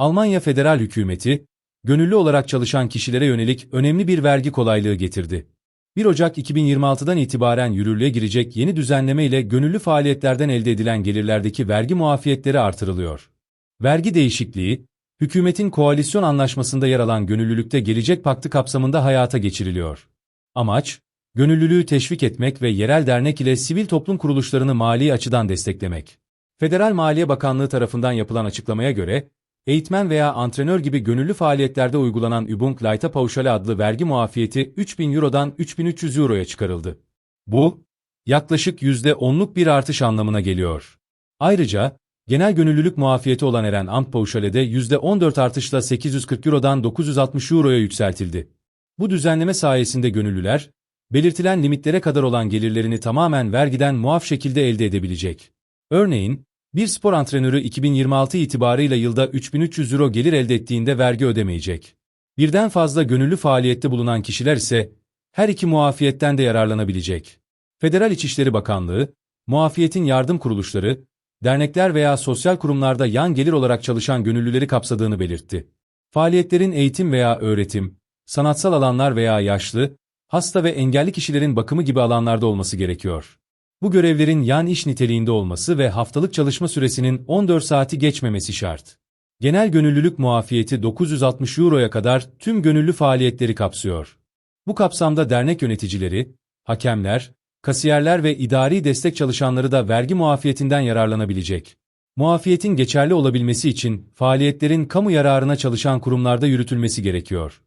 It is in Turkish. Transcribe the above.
Almanya federal hükümeti, gönüllü olarak çalışan kişilere yönelik önemli bir vergi kolaylığı getirdi. 1 Ocak 2026'dan itibaren yürürlüğe girecek yeni düzenleme ile gönüllü faaliyetlerden elde edilen gelirlerdeki vergi muafiyetleri artırılıyor. Vergi değişikliği, hükümetin koalisyon anlaşmasında yer alan gönüllülükte gelecek paktı kapsamında hayata geçiriliyor. Amaç, gönüllülüğü teşvik etmek ve yerel dernek ile sivil toplum kuruluşlarını mali açıdan desteklemek. Federal Maliye Bakanlığı tarafından yapılan açıklamaya göre, eğitmen veya antrenör gibi gönüllü faaliyetlerde uygulanan Übung Leite Pauschale adlı vergi muafiyeti 3000 Euro'dan 3300 Euro'ya çıkarıldı. Bu, yaklaşık %10'luk bir artış anlamına geliyor. Ayrıca, genel gönüllülük muafiyeti olan Eren Amt Pauschale'de %14 artışla 840 Euro'dan 960 Euro'ya yükseltildi. Bu düzenleme sayesinde gönüllüler, belirtilen limitlere kadar olan gelirlerini tamamen vergiden muaf şekilde elde edebilecek. Örneğin, bir spor antrenörü 2026 itibarıyla yılda 3300 euro gelir elde ettiğinde vergi ödemeyecek. Birden fazla gönüllü faaliyette bulunan kişiler ise her iki muafiyetten de yararlanabilecek. Federal İçişleri Bakanlığı, muafiyetin yardım kuruluşları, dernekler veya sosyal kurumlarda yan gelir olarak çalışan gönüllüleri kapsadığını belirtti. Faaliyetlerin eğitim veya öğretim, sanatsal alanlar veya yaşlı, hasta ve engelli kişilerin bakımı gibi alanlarda olması gerekiyor. Bu görevlerin yan iş niteliğinde olması ve haftalık çalışma süresinin 14 saati geçmemesi şart. Genel gönüllülük muafiyeti 960 Euro'ya kadar tüm gönüllü faaliyetleri kapsıyor. Bu kapsamda dernek yöneticileri, hakemler, kasiyerler ve idari destek çalışanları da vergi muafiyetinden yararlanabilecek. Muafiyetin geçerli olabilmesi için faaliyetlerin kamu yararına çalışan kurumlarda yürütülmesi gerekiyor.